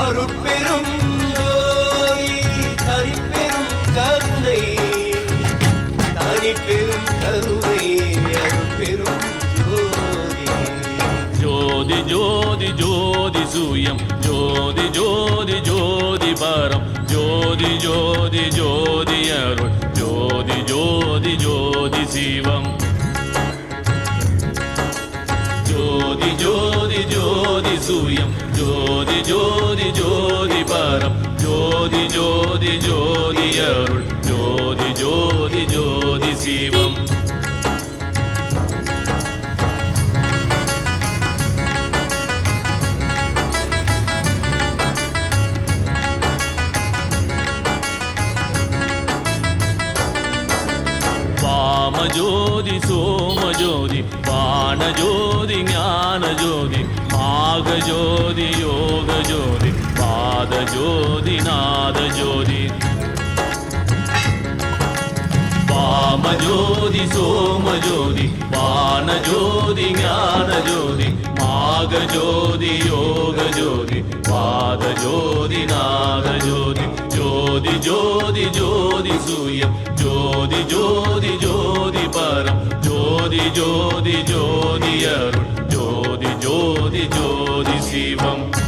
அருட்பெரும் ஜோதி தனிப்பெரும் கருணை. தனிப்பெரும் கருணை அருட்பெரும் ஜோதி ஜோதி ஜோதி சூயம். ஜோதி ஜோதி ஜோதி பரம். ஜோதி ஜோதி ஜோதி அருள். ஜோதி ஜோதி ஜோதி சிவம். ஜோதி ஜோதி அருள் ஜோதி ஜோதி ஜோதி சிவம். ஜோதி சோம ஜோதி பான ஜோதி ஞான ஜோதி மாக ஜோதி யோக ஜோதி பாத ஜோதி நாத ஜோதி காமஜோதி சோமஜோதி வானஜோதி ஞானஜோதி மாகஜோதி யோகஜோதி பாதஜோதி நாகஜோதி ஜோதி ஜோதி ஜோதி சூயம் ஜோதி ஜோதி ஜோதி பரம் ஜோதி ஜோதி ஜோதி அருள் ஜோதி ஜோதி ஜோதி சிவம்.